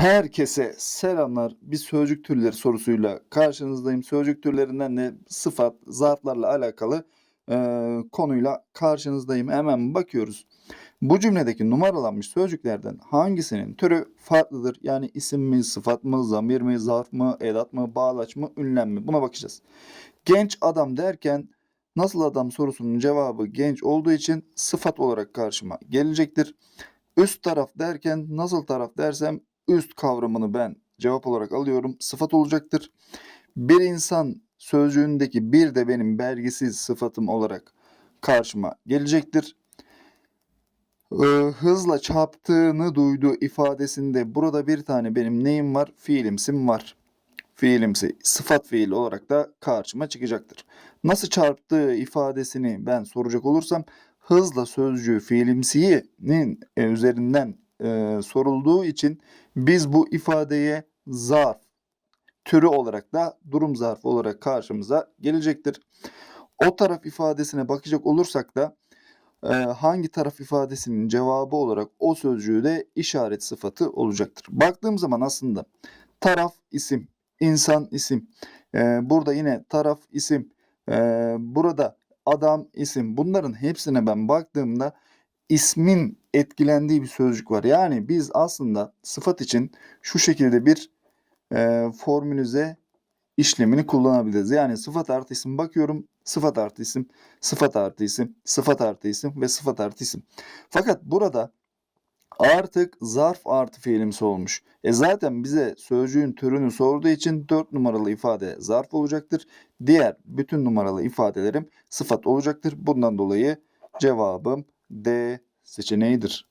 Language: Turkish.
Herkese selamlar. Bir sözcük türleri sorusuyla karşınızdayım. Sözcük türlerinden de sıfat, zarflarla alakalı e, konuyla karşınızdayım. Hemen bakıyoruz. Bu cümledeki numaralanmış sözcüklerden hangisinin türü farklıdır? Yani isim mi, sıfat mı, zamir mi, zarf mı, edat mı, bağlaç mı, ünlem mi? Buna bakacağız. Genç adam derken nasıl adam sorusunun cevabı genç olduğu için sıfat olarak karşıma gelecektir. Üst taraf derken nasıl taraf dersem üst kavramını ben cevap olarak alıyorum. Sıfat olacaktır. Bir insan sözcüğündeki bir de benim belgisiz sıfatım olarak karşıma gelecektir. Ee, hızla çarptığını duyduğu ifadesinde burada bir tane benim neyim var? Fiilimsim var. Fiilimsi sıfat fiil olarak da karşıma çıkacaktır. Nasıl çarptığı ifadesini ben soracak olursam hızla sözcüğü fiilimsiyinin e, üzerinden e, sorulduğu için biz bu ifadeye zarf türü olarak da durum zarfı olarak karşımıza gelecektir. O taraf ifadesine bakacak olursak da e, hangi taraf ifadesinin cevabı olarak o sözcüğü de işaret sıfatı olacaktır. Baktığım zaman aslında taraf isim, insan isim. E, burada yine taraf isim. E, burada adam isim. Bunların hepsine ben baktığımda ismin etkilendiği bir sözcük var. Yani biz aslında sıfat için şu şekilde bir e, formülize işlemini kullanabiliriz. Yani sıfat artı isim bakıyorum. Sıfat artı isim, sıfat artı isim, sıfat artı isim ve sıfat artı isim. Fakat burada artık zarf artı fiilimsi olmuş. E zaten bize sözcüğün türünü sorduğu için 4 numaralı ifade zarf olacaktır. Diğer bütün numaralı ifadelerim sıfat olacaktır. Bundan dolayı cevabım D seçeneğidir.